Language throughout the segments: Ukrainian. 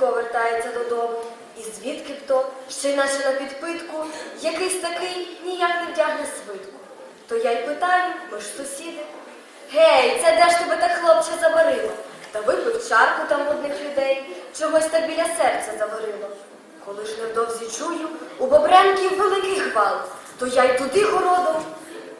Грицько вертається додому. І звідки б то, ще наче на підпитку, якийсь такий ніяк не вдягне свитку. То я й питаю, ми ж сусіди. Гей, це де ж тебе так хлопче заварило? Та випив чарку там одних людей, чогось так біля серця заварило. Коли ж невдовзі чую, у Бобренків великий гвалт, то я й туди городом.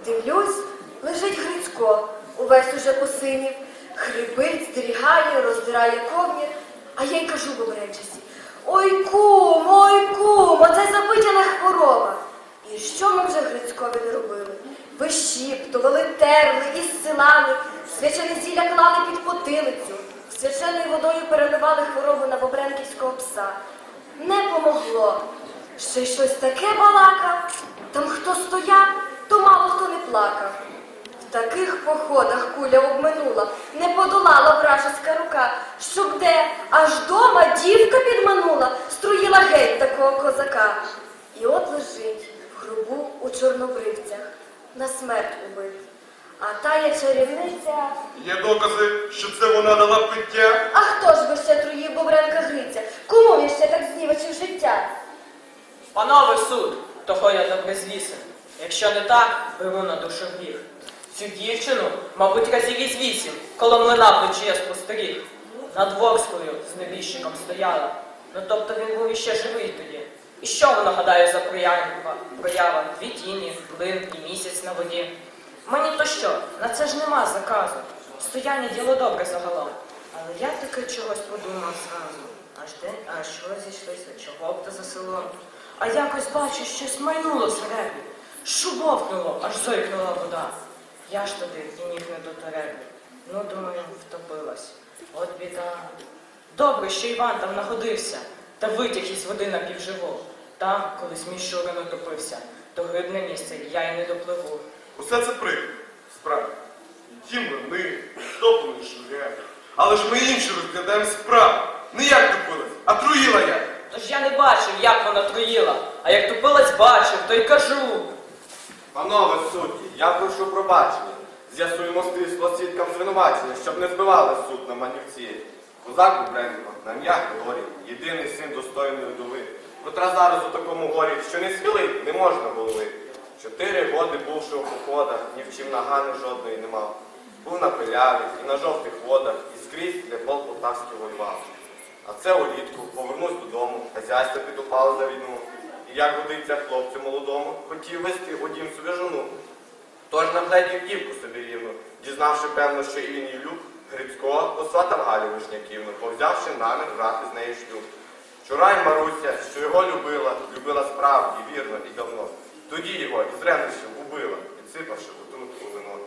Дивлюсь, лежить Грицько, увесь уже посинів, хрипить, здерігає, роздирає ковір. А я й кажу Бобренчасі, ой кум, ой кум, оце запитяна хвороба. І що ми вже Грицькові не робили? Вищіптували, терли і зсилали, свячене зілля клали під потилицю, свяченою водою переливали хворобу на бобренківського пса. Не помогло. Ще й щось таке балакав. Там хто стояв, то мало хто не плакав. В таких походах куля обминула, не подолала вражеська рука, щоб де аж дома дівка підманула, струїла геть такого козака. І от лежить в гробу у чорнобривцях, на смерть убит. А тая чарівниця. Є докази, що це вона дала пиття. А хто ж би ще труїв Бобренка Гриця? Кому він ще так знівечив життя? Панове суд, того я добре звісив. Якщо не так, беру на душу гріх. Цю дівчину, мабуть, разів із вісім, коло млина вночі я спостеріг. Над Ворською з небіжчиком стояла. Ну тобто він був іще живий тоді. І що воно гадаю за проява? проява? Дві тіні, плин і місяць на воді. Мені то що? На це ж нема заказу. Стояння діло добре загалом. Але я таки чогось подумав зразу. Аж де, а що зійшлися, чого б то за селом? А якось бачу, щось майнуло серебрі. Шубовкнуло, аж зойкнула вода. Я ж туди і ніг не дотереблю. Ну, думаю, втопилась. От біда. Добре, що Іван там находився, та витяг із води напівживо. Там, колись мій Шурин утопився, то грибне місце я й не допливу. Усе це прикро, справді. І ті млини, топлені шури. Але ж ми інші розглядаємо справу. Не як тупилась, а труїла як. Тож я не бачив, як вона труїла, а як тупилась бачив, то й кажу. Панове судді, я прошу пробачення. З'ясуємо стисло свідкам звинувачення, щоб не збивали суд на манівці. Козак Бубренко, на ім'я Григорій, єдиний син достойної вдови, котра зараз у такому горі, що не схилить, не можна було. Чотири годи бувши у походах, ні в чим нагани жодної не мав. Був на пиляві і на жовтих водах, і скрізь для пол полтавський воював. А це улітку повернусь додому, хазяйство підупало за війну. І як годиться хлопцю молодому, хотів вести у дім собі жону. Тож нагледів дівку собі рівну, дізнавши певно, що і він її люб, Грицького посватав Галю Вишняківну, повзявши намір брати з неї шлюб. Чурай Маруся, що його любила, любила справді, вірно і давно. Тоді його із ревнощів убила, підсипавши у вино.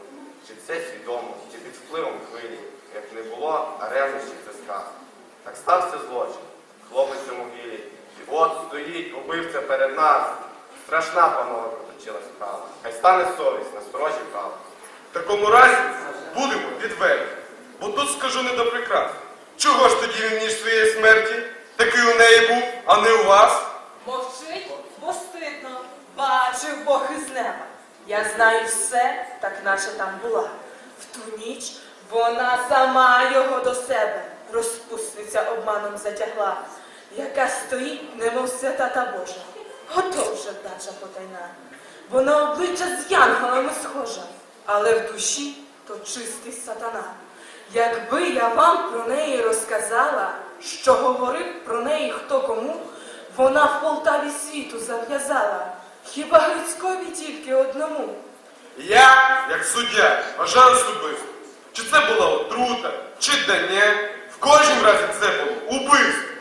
Чи це свідомо, чи під впливом хвилі, як не було, а ревнощі це сказ. Так стався злочин, хлопець у могилі. І от стоїть убивця перед нас. Страшна панове проточила справа. Хай стане совість на сторожі права. В такому разі будемо відверті. Бо тут скажу не до прикрас. Чого ж тоді він ніж своєї смерті? Такий у неї був, а не у вас? Мовчить, бо стидно, бачив Бог із неба. Я знаю все, так наче там була. В ту ніч вона сама його до себе, розпусниця обманом затягла, яка стоїть, немов свята та Божа. Готов же дача потайна. Вона обличчя з янголами схожа, але в душі то чистий сатана. Якби я вам про неї розказала, що говорив про неї хто кому, вона в Полтаві світу зав'язала, хіба Грицькові тільки одному. Я, як суддя, вважаю особисто. Чи це була отрута, чи дання. В кожнім разі це було убивство.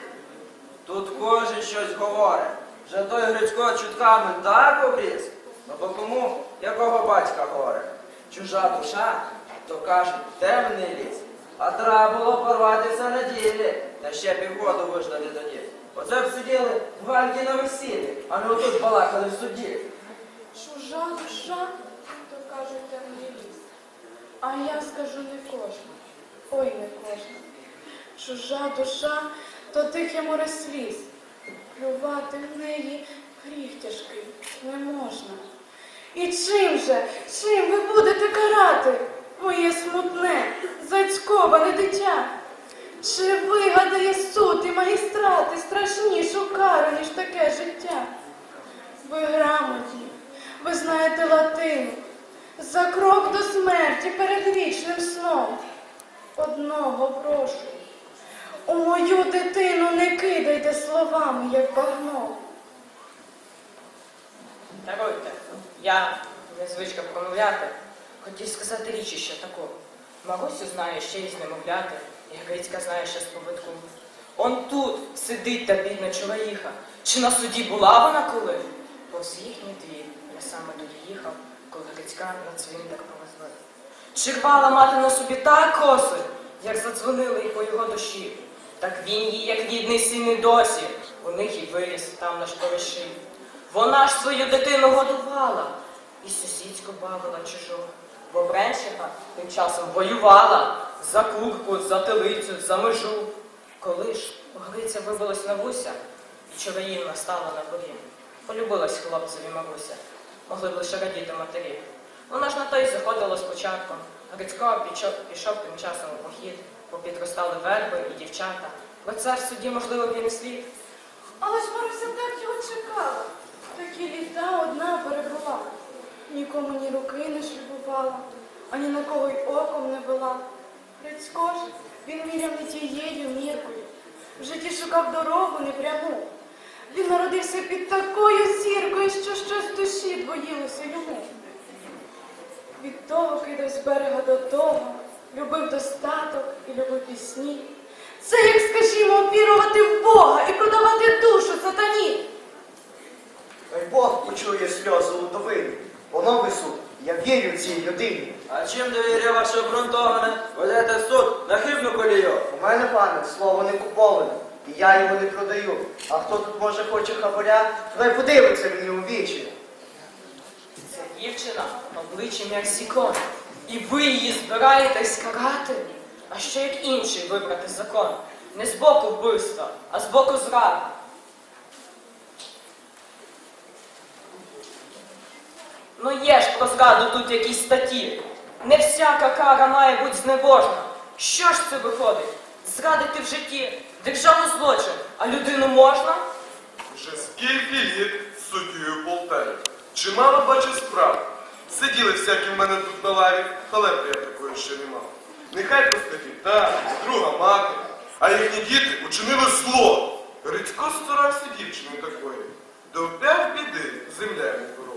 Тут кожен щось говорить. Вже той Грицько чутками так обріз. Ну бо кому якого батька горе? Чужа душа, то кажуть, темний ліс. А треба було порватися на ділі. Та ще півгоду виждати тоді. Оце б сиділи в вальки на весіллі, а не отут балакали в суді. Чужа душа, то кажуть темний ліс. А я скажу не кожна, ой не кожна. Чужа душа, то тихе море сліз. Плювати в неї гріх тяжкий не можна. І чим же, чим ви будете карати моє смутне, зацьковане дитя? Чи вигадає суд і магістрати страшнішу кару, ніж таке життя? Ви грамотні, ви знаєте латину, за крок до смерті перед вічним сном. Одного прошу, у мою дитину не кидайте словами, як багно. Даруйте, я не звичка промовляти. Хотів сказати річ ще таку. Марусю знає ще із немовляти, і Грицька знає ще з повитком. Он тут сидить та бідна чоловіха. Чи на суді була вона коли? Повз їхній двір я саме тоді їхав, коли Грицька на цвинтар повезли. Чи рвала мати на собі так коси, як задзвонили і по його душі. Так він їй, як рідний син і досі, у них і виріс там на шториші. Вона ж свою дитину годувала і сусідську бавила чужу. Бо Бренщина тим часом воювала за курку, за телицю, за межу. Коли ж Гриця вибилась на вуся, і чоловіна стала на порі. Полюбилась хлопцеві Маруся, могли б лише радіти матері. Вона ж на то й заходила спочатку. Грицько пішов тим часом у похід, попідростали верби і дівчата. Бо в суді, можливо, він слід. Але ж Маруся так його чекала. Такі літа одна перебула. Нікому ні руки не шлюбувала, ані на кого й оком не вела. Грицько ж він міряв не тією міркою. В житті шукав дорогу непряму. Він народився під такою зіркою, що щось в душі двоїлося йому. Від того кидав з берега до того, любив достаток і любив пісні. Це, як скажімо, вірувати в Бога і продавати душу сатані. Дай Бог почує сльози удовини. Панове суд, я вірю цій людині. А чим довір'я ваше обґрунтоване? Ведете в суд на хибну колію. У мене, пане, слово не куповане, і я його не продаю. А хто тут може хоче хабаря, хай подивиться мені у вічі. Це дівчина обличчям як сікон. І ви її збираєтесь карати? А що як інший вибрати закон? Не з боку вбивства, а з боку зради. Ну є ж про зраду тут якісь статті. Не всяка кара має бути знебожна. Що ж це виходить? Зрадити в житті державний злочин, а людину можна? Вже скільки літ суддєю Полтаві. Чимало бачу справ. Сиділи всякі в мене тут на лаві, халепи я такої ще не мав. Нехай просто діта, друга мати, а їхні діти учинили зло. Грицько старався дівчиною такої. Довп'яв біди земля не порог.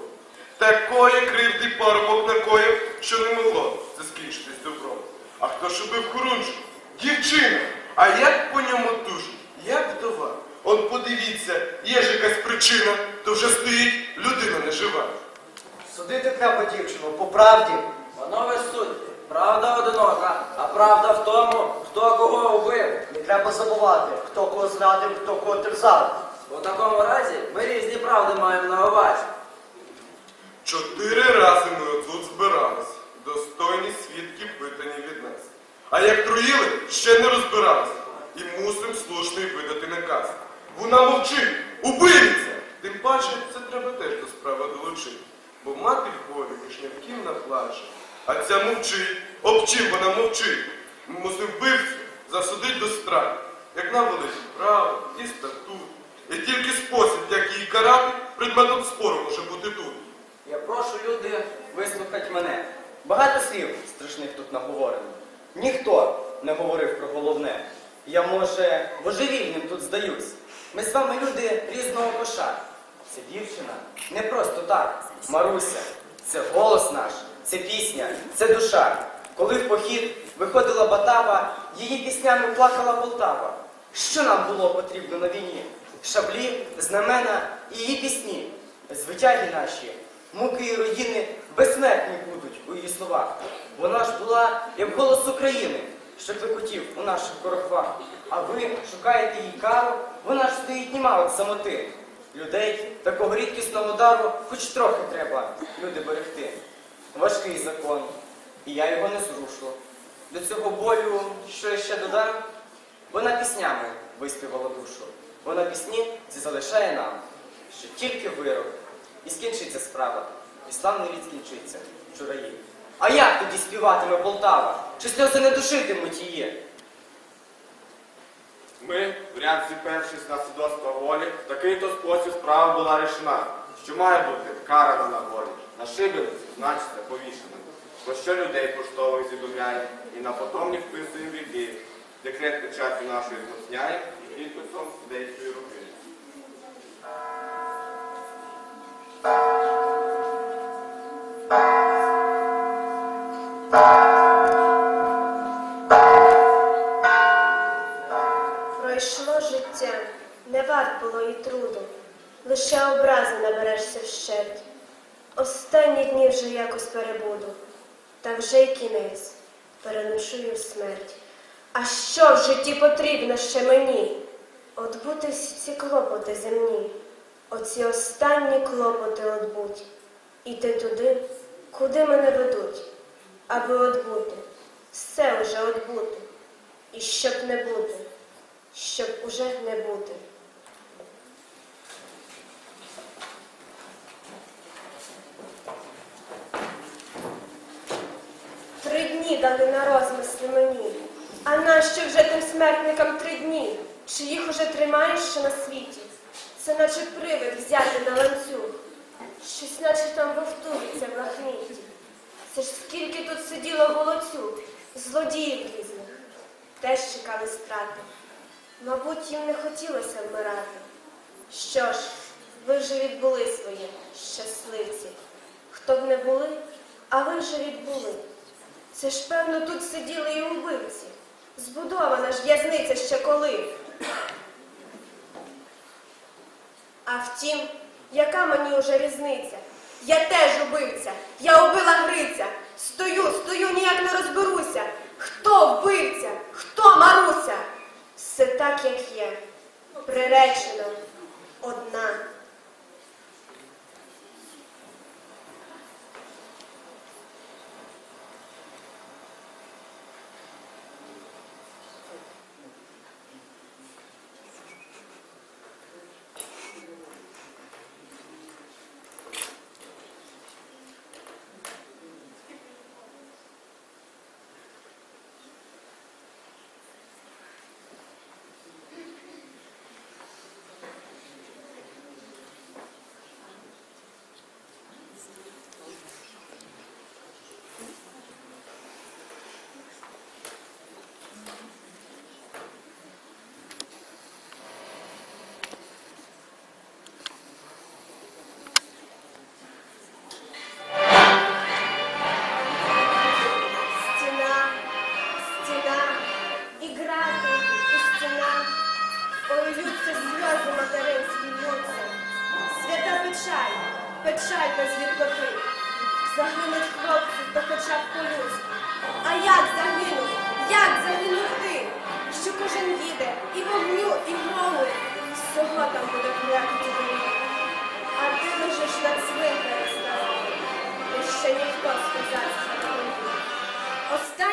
Такої кривди парубок накоїв, що не могло це скінчитись добром. А хто ж убив хорунжу? Дівчина! А як по ньому тужить? Як вдова? Он подивіться, є ж якась причина, то вже стоїть людина нежива. Судити треба дівчину по правді. Панове судді, правда одинока, а правда в тому, хто кого вбив. Не треба забувати, хто кого зрадив, хто кого терзав. У такому разі ми різні правди маємо на увазі. Чотири рази ми отут збирались. Достойні свідки питані від нас. А як труїли, ще не розбирались. І мусим слушний видати наказ. Вона мовчить, убивця! Тим паче, це треба теж до справи долучити. Бо мати в болі вишнявків наплаче. А ця мовчить. Об чим вона мовчить? Ми мусимо вбивцю засудить до страти. Як нам великі право і статут. І тільки спосіб, як її карати, предметом спору може бути тут. Я прошу люди вислухати мене. Багато слів страшних тут наговорено. Ніхто не говорив про головне. Я, може, божевільним тут здаюсь. Ми з вами люди різного коша. Це дівчина не просто так. Маруся, це голос наш, це пісня, це душа. Коли в похід виходила Батава, її піснями плакала Полтава. Що нам було потрібно на війні? Шаблі, знамена і її пісні. Звитяги наші, муки і руїни безсмертні будуть у її словах. Вона ж була як голос України, що клекотів у наших корохвах. А ви шукаєте їй кару, вона ж стоїть німа від самоти. Людей такого рідкісного дару хоч трохи треба люди берегти. Важкий закон, і я його не зрушу. До цього болю, що я ще додам, вона піснями виспівала душу. Вона пісні ці залишає нам, що тільки вирок. І скінчиться справа, і славний рід скінчиться, чураї. А як тоді співатиме Полтава? Чи сльози не душитимуть її? Ми, в рядці перший з свідоцтва волі, в такий-то спосіб справа була рішена, що має бути? Карана на волі, на шибениці, значиться повішена. Бо що людей поштових зідумляє, і на потомні вписує віки, декрет печаті нашої зміцняє, і підписом деякої руки. Пройшло не варт було і труду, лише образи наберешся вщерть. Останні дні вже якось перебуду, та вже й кінець, переночую смерть. А що в житті потрібно ще мені? Отбути ці клопоти земні, оці останні клопоти отбуть, іти туди, куди мене ведуть, аби отбути, все уже отбути, і щоб не бути. Щоб уже не бути. Три дні дали на розмисли мені. А нащо вже тим смертникам три дні? Чи їх уже тримаєш ще на світі? Це наче привид взяти на ланцюг. Щось наче там вовтується в лахміті. Це ж скільки тут сиділо голоцюг, злодіїв різних. Теж чекали страти. Мабуть, їм не хотілося вмирати. Що ж, ви вже відбули своє, щасливці. Хто б не були, а ви вже відбули. Це ж, певно, тут сиділи і убивці. Збудована ж в'язниця ще коли. А втім, яка мені уже різниця? Я теж убивця,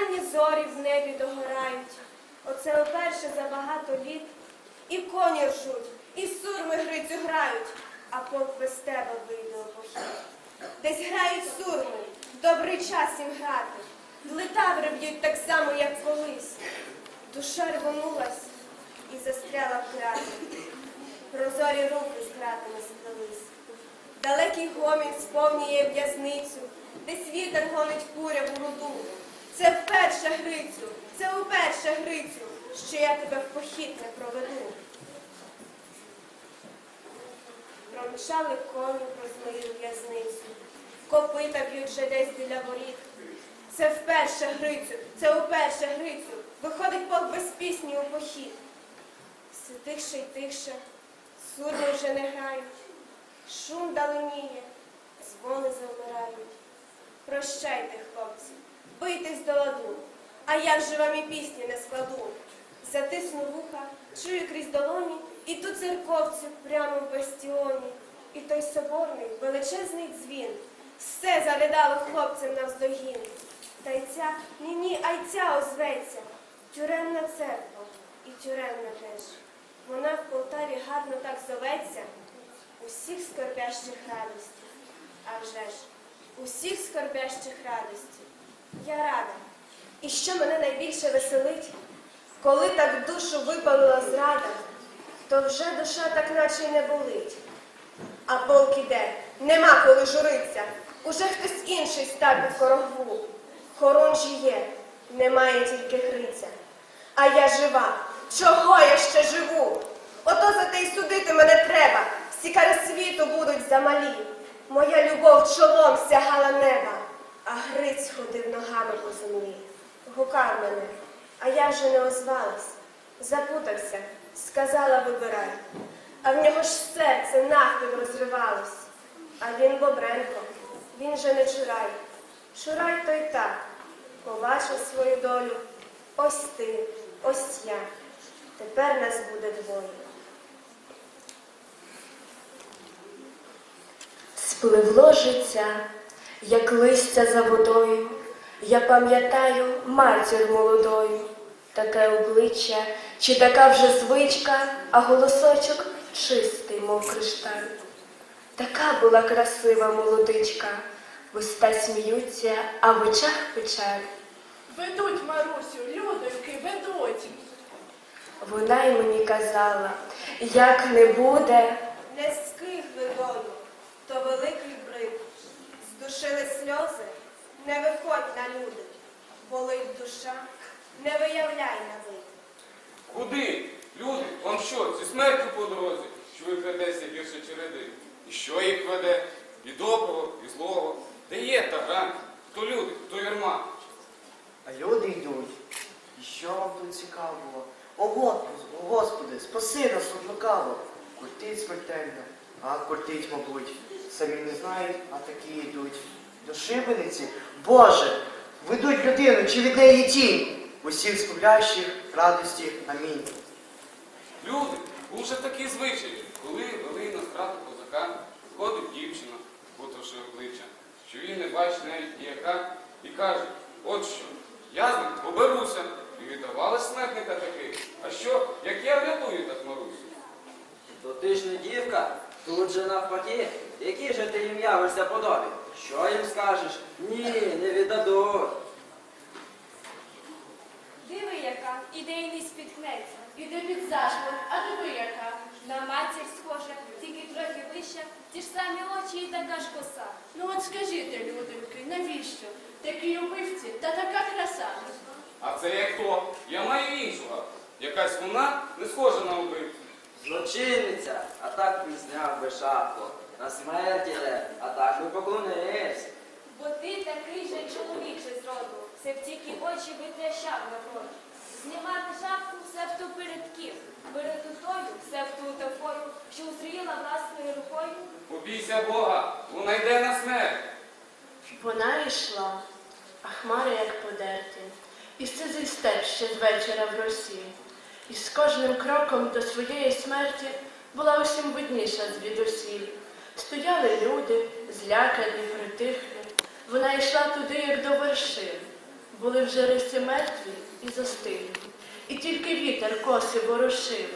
Останні зорі в небі догорають. Оце вперше за багато літ. І коні ржуть, і сурми грицю грають, а полк без тебе вийде у. Десь грають сурми, добрий час їм грати. Литаври б'ють так само, як колись. Душа рвонулась і застряла в краті. Прозорі руки з кратами сплелись. Далекий гомін сповнює в'язницю, десь вітер гонить куря в руду. Це вперше Грицю, це уперше Грицю, що я тебе в похід не проведу. Промчали коні про змою в'язницю, копита б'ють вже десь біля воріт. Це вперше Грицю, це уперше Грицю, виходить полк без пісні у похід. Все тихше й тихше, сурми вже не грають, шум даленіє, дзвони завмирають. Прощайте, хлопці, бийтесь до ладу, а як же вам і пісні не складу? Затисну вуха, чую крізь долоні, і ту церковцю прямо в бастіоні, і той соборний величезний дзвін. Все заридало хлопцям навздогін. Та й ця, ні-ні, а й ця озветься. Тюремна церква і тюремна теж. Вона в Полтаві гарно так зоветься. Усіх скорбящих радостей. А вже ж, усіх скорбящих радостей. Я рада. І що мене найбільше веселить, коли так душу випалила зрада, то вже душа так наче й не болить. А полк іде, нема коли журиться, уже хтось інший став під корогву. Хорунжі є, немає тільки Гриця. А я жива, чого я ще живу? Ото за те й судити мене треба, всі кари світу будуть замалі. Моя любов чолом сягала неба, а Гриць ходив ногами по землі. Гукав мене, а я вже не озвалась. Запутався, сказала вибирай. А в нього ж серце навпіл розривалось. А він Бобренко, він же не Чурай. Чурай то й так, побачив свою долю. Ось ти, ось я. Тепер нас буде двоє. Спливло життя, як листя за водою. Я пам'ятаю матір молодою, таке обличчя, чи така вже звичка, а голосочок чистий, мов кришталь. Така була красива молодичка, вуста сміються, а в очах печаль. Ведуть Марусю, людоньки, ведуть. Вона й мені казала, як не буде, Не скигли долю, то великий брик. Здушили сльози, не виходь на люди. Болить душа, не виявляй на вид. Куди? Люди, вам що, зі смертю по дорозі, що ви крадеться гірше череди? І що їх веде? І доброго, і злого. Де є та грань? Хто люди, хто юрма? А люди йдуть. І що вам тут цікавого? О, Господи, о, Господи, спаси нас від лукаво. Куртить смертельно, а куртить, мабуть, самі не знають, а такі йдуть. До шибениці, Боже, ведуть людину, чи від неї тінь? Усіх скупляючих радості. Амінь. Люди, був же такий звичай, коли вели на страту дівчина, готовши обличчя, що він не бачить навіть ніяка, і каже, от що, я з ним поберуся. І віддавали смертника такий. А що, як я врятую так Марусю? То ти ж не дівка, тут же навпаки. Які же ти їм явишся подобі? Що їм скажеш? Ні, не віддадуть. Диви яка, іде не спіткнеться. Іде під зашморг, а диви яка. На матір схожа, тільки трохи вища, ті ж самі очі і така ж коса. Ну от скажіть, людоньки, навіщо? Такі убивці та така краса. А це як хто? Я маю іншого. Якась вона не схожа на убивцю. Злочинниця, а так би зняв би шапку. На смерть іде, а так би поклонився. Бо ти такий же чоловік же зроду, все в тільки очі витрящав на крові. Знімати шапку все в ту передків, перед тою все в ту такою, що узріла власною рукою. Побійся Бога, вона йде на смерть. Вона йшла, а хмари як подерті, і сизий степ ще з вечора в росі. І з кожним кроком до своєї смерті була усім видніша звідусіль. Стояли люди, злякані, притихлі. Вона йшла туди, як до вершин. Були вже риси мертві і застиглі. І тільки вітер коси ворушив.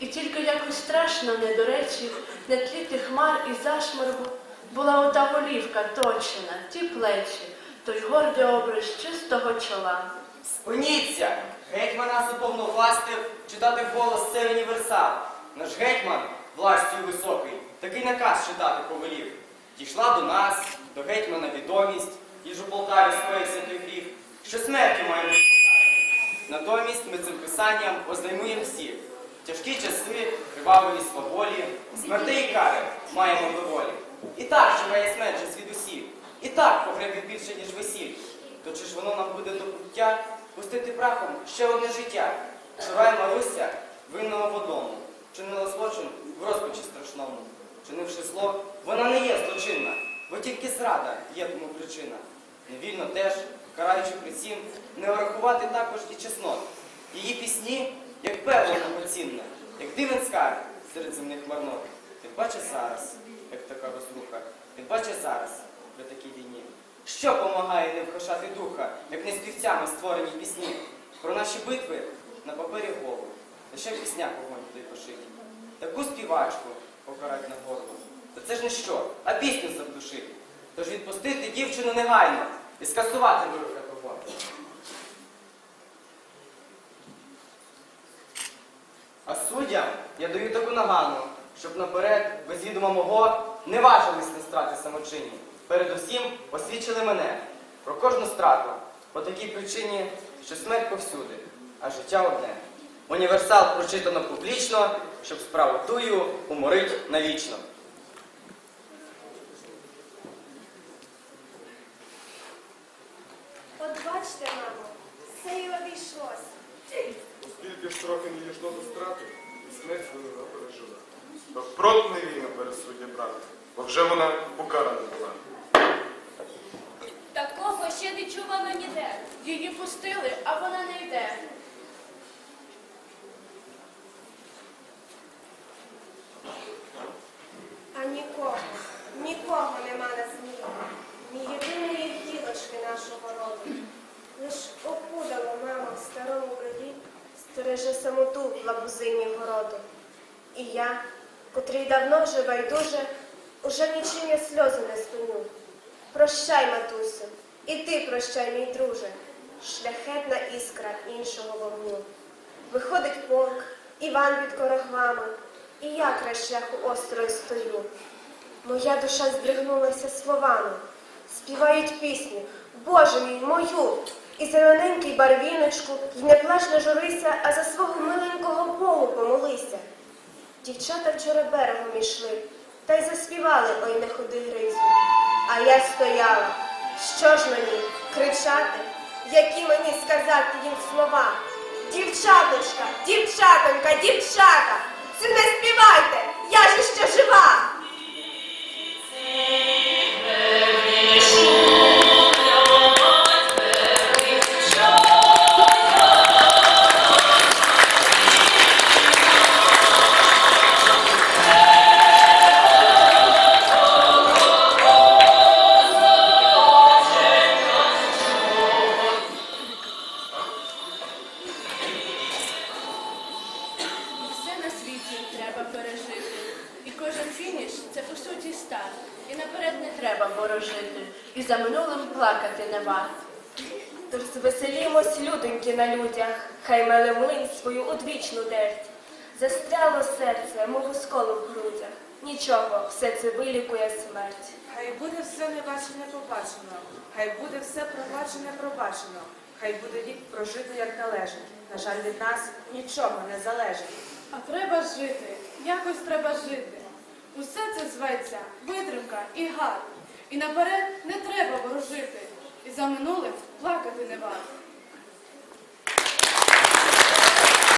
І тільки якось страшно не до речі, на тлі тих хмар і зашморгу була ота голівка точена, ті плечі, той гордий образ чистого чола. Спиніться! Гетьман нас уповновластив читати вголос цей універсал. Наш гетьман, властю високий, такий наказ читати повелів. Дійшла до нас, до гетьмана відомість, і ж у Полтаві скоївся той гріх, що смертю має. Натомість ми цим писанням ознаймуємо всіх. Тяжкі часи, кривавої сваволі, смертей і кари маємо доволі. І так чекає смерть же звідусіль. І так погребів більше, ніж весіль. То чи ж воно нам буде до пуття пустити прахом ще одне життя? Чурай Маруся, винного в одному, чинила злочин в розпачі страшному. Чинивши зло, вона не є злочинна, бо тільки зрада є тому причина. Невільно теж караючи при цім не врахувати також і чеснот. Її пісні, як пекло непоцінне, як дивен скарб серед земних марнот. Тим паче зараз, як така розруха, тим паче зараз, при такій війні. Що помагає не вхошати духа, як не співцями створені пісні? Про наші битви на папері голову, лише в піснях вогонь туди пошиті. Таку співачку покарать на горло. Та це ж не що, а пісню завдушити. Тож відпустити дівчину негайно і скасувати вирок такого. А суддям я даю таку нагану, щоб наперед, без відома мого, не важились не страти самочинні. Передусім освічили мене про кожну страту, по такій причині, що смерть повсюди, а життя одне. Універсал прочитано публічно, щоб справу тую уморить навічно. От мамо, все й обійшлося. Оскільки ж трохи не дійшло до страти, і смерть свою пережила. Проти не війна пересуддя брати, бо вже вона покарана була. Такого ще не чувано ніде. Її пустили, а вона не йде. А нікого, нікого нема на змії. Ні єдиної гілочки нашого роду. Лиш опудало мама в старому брові, стереже самоту в лабузині городу. І я, котрий давно вже байдуже, уже нічим я сльози не спиню. Прощай, матусю, і ти прощай, мій друже, шляхетна іскра іншого вогню. Виходить полк, Іван під корогвами, і я край шляху острою стою. Моя душа здригнулася словами, співають пісню, Боже мій, мою, і зелененький барвіночку, й не плач не журися, а за свого миленького Богу помолися. Дівчата вчора берегом ішли, та й заспівали, ой, не ходи гризю. А я стояла. Що ж мені кричати? Які мені сказати їм слова? Дівчаточка, дівчатонька, дівчата, це не співайте, я ж ще жива. Треба пережити. І кожен фініш це по суті старт. І наперед не треба ворожити. І за минулим плакати не варт. Тож звеселімось, людоньки на людях, хай меле млин свою одвічну дерть. Застряло серце, мов сколу в грудях. Нічого, все це вилікує смерть. Хай буде все небачене побачено, хай буде все пробачене пробачено, хай буде вік прожито як належить. На жаль, від нас нічого не залежить. А треба жити, якось треба жити. Усе це зветься витримка і гад. І наперед не треба ворожити. І за минулим плакати не варто.